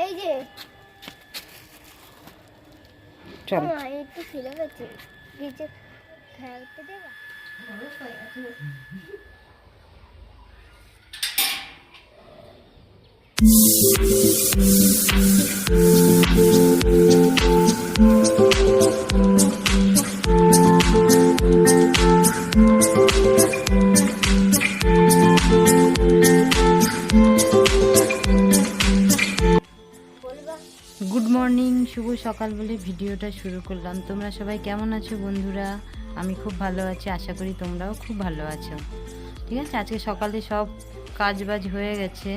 এই যে। চল। মা একটু ফেলে গেছে নিচে খেলতে দেবা বলবা শুভ সকাল বলে ভিডিওটা শুরু করলাম। তোমরা সবাই কেমন আছো বন্ধুরা? আমি খুব ভালো আছি, আশা করি তোমরাও খুব ভালো আছো। ঠিক আছে, আজকে সকালে সব কাজ বাজ হয়ে গেছে,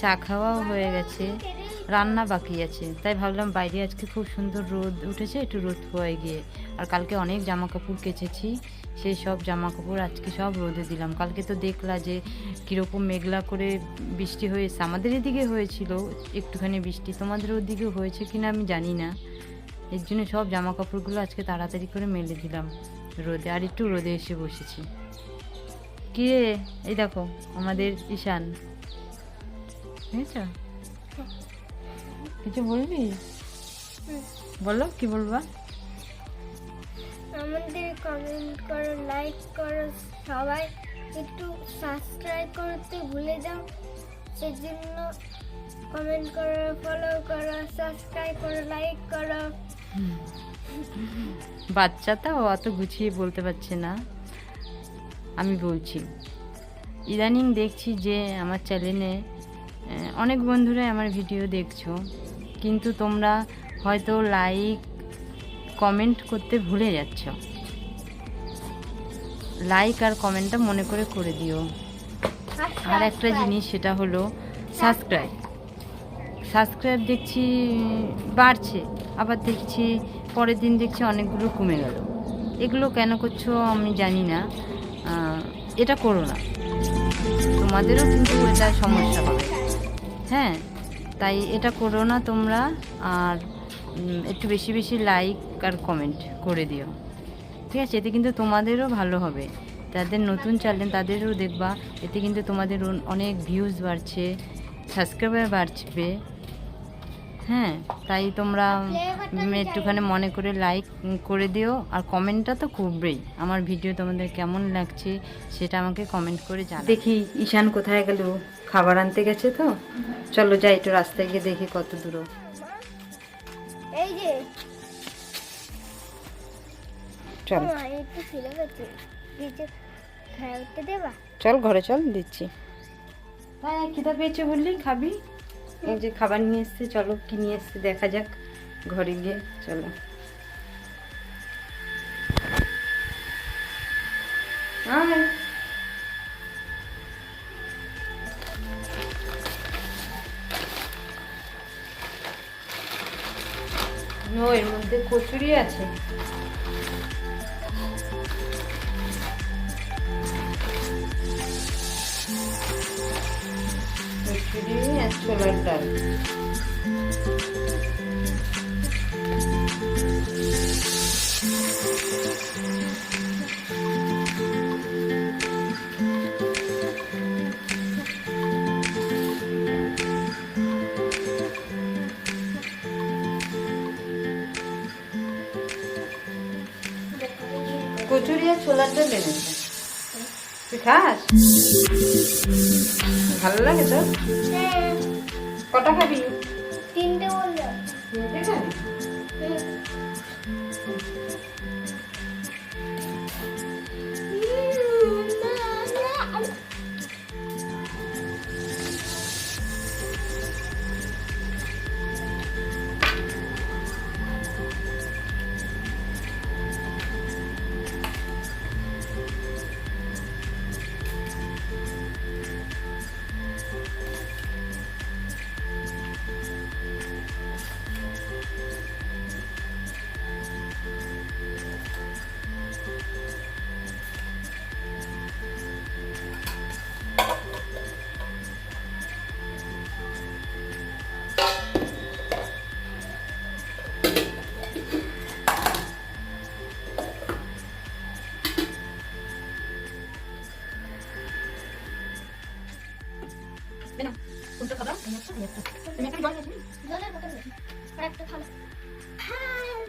চা খাওয়াও হয়ে গেছে, রান্না বাকি আছে। তাই ভাবলাম বাইরে আজকে খুব সুন্দর রোদ উঠেছে, একটু রোদ পোয়ায় গিয়ে আর কালকে অনেক জামা কাপড় কেচেছি, সেই সব জামা কাপড় আজকে সব রোদে দিলাম। কালকে তো দেখলা যে কীরকম মেঘলা করে বৃষ্টি হয়েছে। আমাদের এদিকে হয়েছিল, একটুখানি বৃষ্টি। তোমাদের ওদিকে হয়েছে কিনা আমি জানি না। এর জন্য সব জামা কাপড়গুলো আজকে তাড়াতাড়ি করে মেলে দিলাম রোদে। আর একটু রোদে এসে বসেছি। কি এই দেখো, আমাদের ঈশান। কিছু বলবি। বলো, কি বলবা? আমাদের কমেন্ট করো লাইক করো, সবাই একটু সাবস্ক্রাইব করতে ভুলে যাও। সেই জন্য কমেন্ট করো ফলো করো সাবস্ক্রাইব করো লাইক করো। বাচ্চা তো অত গুছিয়ে বলতে পারছে না। আমি বলছি, ইদানিং দেখছি যে আমার চ্যানেলে অনেক বন্ধুরাই আমার ভিডিও দেখছ। কিন্তু তোমরা হয়তো লাইক কমেন্ট করতে ভুলে যাচ্ছ। লাইক আর কমেন্টটা মনে করে করে দিও। আর একটা জিনিস সেটা হলো সাবস্ক্রাইব সাবস্ক্রাইব দেখছি বাড়ছে আবার দেখছি পরের দিন দেখছি অনেকগুলো কমে গেল। এগুলো কেন করছ আমি জানি না। এটা করো না। তোমাদেরও কিন্তু এটা সমস্যা হবে। হ্যাঁ তাই এটা করো না তোমরা। আর একটু বেশি বেশি লাইক আর কমেন্ট করে দিও। ঠিক আছে? এতে কিন্তু তোমাদেরও ভালো হবে। যাদের নতুন চ্যানেল তাদেরও দেখবা। এতে কিন্তু তোমাদের অনেক ভিউজ বাড়ছে সাবস্ক্রাইবার বাড়বে হ্যাঁ? তাই তোমরা একটুখানি মনে করে লাইক করে দিও। আর কমেন্টটা তো করবেই আমার ভিডিও তোমাদের কেমন লাগছে সেটা আমাকে কমেন্ট করে জানাও। দেখি ঈশান কোথায় গেল? খাবার আনতে গেছে তো? চলো যাই, একটু রাস্তায় গিয়ে দেখি কত দূর। চল। দেবা চল ঘরে চল দিচ্ছি। হ্যাঁ খিদা পেয়েছে বললি? খাবি? এই যে খাবার নিয়ে এসছে চলো কি নিয়ে এসছে দেখা যাক ঘরে গিয়ে চলো। আয়। ও এর মধ্যে কচুরি আছে। কচুরি আর ছোলার ডাল কচুরি তুই খাস ভালো লাগে তোর হ্যাঁ। কটা খাবি? তিনটে বলল। তিনটে খাবি? জলের বোতল নেই। আর একটা থালা হ্যাঁ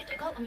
এটাই খাও আমি